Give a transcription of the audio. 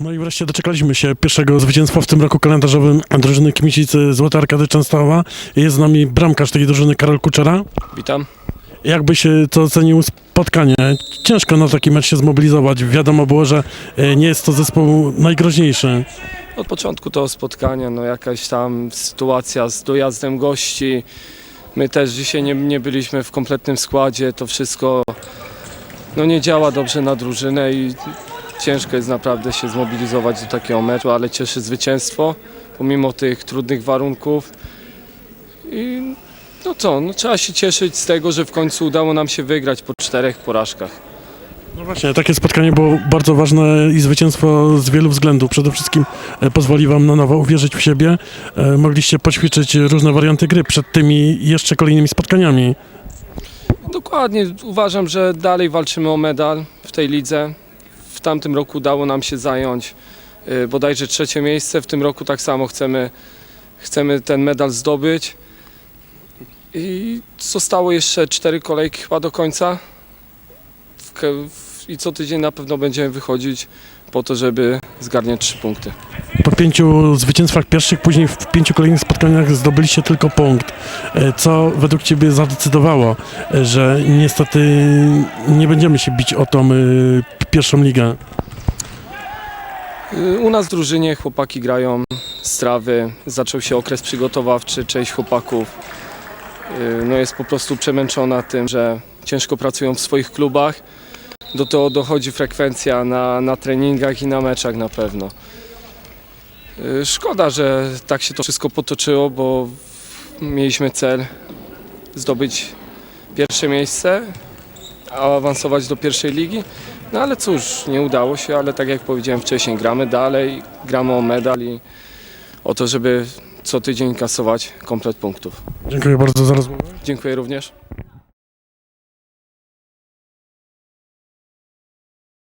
No i wreszcie doczekaliśmy się pierwszego zwycięstwa w tym roku kalendarzowym drużyny Kmicicy Złote Arkady Częstochowa. Jest z nami bramkarz tej drużyny Karol Kuczera. Witam. Jakbyś e, to ocenił spotkanie? Ciężko na taki mecz się zmobilizować. Wiadomo było, że e, nie jest to zespół najgroźniejszy. Od początku tego spotkania, no jakaś tam sytuacja z dojazdem gości. My też dzisiaj nie, nie byliśmy w kompletnym składzie. To wszystko no nie działa dobrze na drużynę i ciężko jest naprawdę się zmobilizować do takiego meczu, ale cieszy zwycięstwo pomimo tych trudnych warunków. I no co, no trzeba się cieszyć z tego, że w końcu udało nam się wygrać po czterech porażkach. No właśnie, takie spotkanie było bardzo ważne i zwycięstwo z wielu względów. Przede wszystkim e, pozwoli wam na nowo uwierzyć w siebie. E, Mogliście poćwiczyć różne warianty gry przed tymi jeszcze kolejnymi spotkaniami. Dokładnie, uważam, że dalej walczymy o medal w tej lidze. Tamtym roku udało nam się zająć y, bodajże trzecie miejsce, w tym roku tak samo chcemy, chcemy ten medal zdobyć. I zostało jeszcze cztery kolejki chyba do końca. I co tydzień na pewno będziemy wychodzić po to, żeby zgarniać trzy punkty. Po pięciu zwycięstwach pierwszych, później w pięciu kolejnych spotkaniach zdobyliście tylko punkt. E, Co według Ciebie zadecydowało, e, że niestety nie będziemy się bić o tą e, pierwszą ligę? U nas w drużynie chłopaki grają z trawy, zaczął się okres przygotowawczy, część chłopaków no jest po prostu przemęczona tym, że ciężko pracują w swoich klubach. Do tego dochodzi frekwencja na, na treningach i na meczach na pewno. Y, Szkoda, że tak się to wszystko potoczyło, bo mieliśmy cel zdobyć pierwsze miejsce, a awansować do pierwszej ligi. No ale cóż, nie udało się, ale tak jak powiedziałem wcześniej, gramy dalej, gramy o medal i o to, żeby co tydzień kasować komplet punktów. Dziękuję bardzo za rozmowę. Dziękuję również.